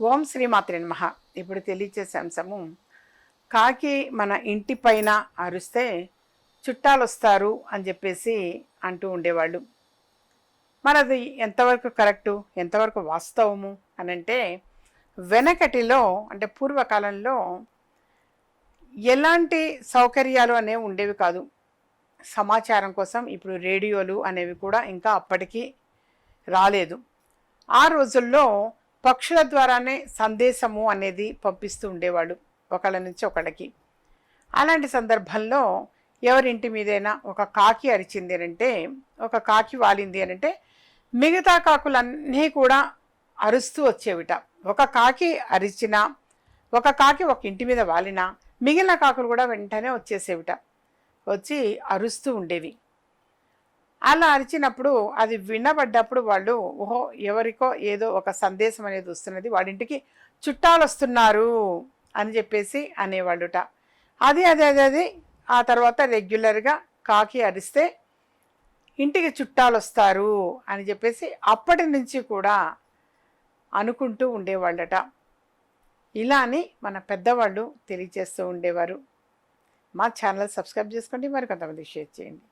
ఓం శ్రీమాత్రి నమ. ఇప్పుడు తెలియచేసే అంశము కాకి మన ఇంటి పైన అరుస్తే చుట్టాలు వస్తారు అని చెప్పేసి అంటూ ఉండేవాళ్ళు. మరి అది ఎంతవరకు కరెక్టు ఎంతవరకు వాస్తవము అని అంటే వెనకటిలో అంటే పూర్వకాలంలో ఎలాంటి సౌకర్యాలు అనేవి ఉండేవి కాదు. సమాచారం కోసం ఇప్పుడు రేడియోలు అనేవి కూడా ఇంకా అప్పటికి రాలేదు. ఆ రోజుల్లో పక్షుల ద్వారానే సందేశము అనేది పంపిస్తూ ఉండేవాడు ఒకళ్ళ నుంచి ఒకళ్ళకి. అలాంటి సందర్భంలో ఎవరింటి మీదైనా ఒక కాకి అరిచింది అంటే ఒక కాకి వాలింది అని అంటే మిగతా కాకులన్నీ కూడా అరుస్తూ వచ్చేవిట. ఒక కాకి అరిచినా ఒక కాకి ఒక ఇంటి మీద వాలినా మిగిలిన కాకులు కూడా వెంటనే వచ్చేసేవిట. వచ్చి అరుస్తూ ఉండేవి. అలా అరిచినప్పుడు అది వినబడ్డప్పుడు వాళ్ళు ఓహో ఎవరికో ఏదో ఒక సందేశం అనేది వస్తున్నది వాడింటికి చుట్టాలు వస్తున్నారు అని చెప్పేసి అనేవాళ్ళుట. అది అదే అదే అది ఆ తర్వాత రెగ్యులర్గా కాకి అరిస్తే ఇంటికి చుట్టాలు వస్తారు అని చెప్పేసి అప్పటి నుంచి కూడా అనుకుంటూ ఉండేవాళ్ళట. ఇలా అని మన పెద్దవాళ్ళు తెలియజేస్తూ ఉండేవారు. మా ఛానల్ సబ్స్క్రైబ్ చేసుకోండి మరి కొంతమంది షేర్ చేయండి.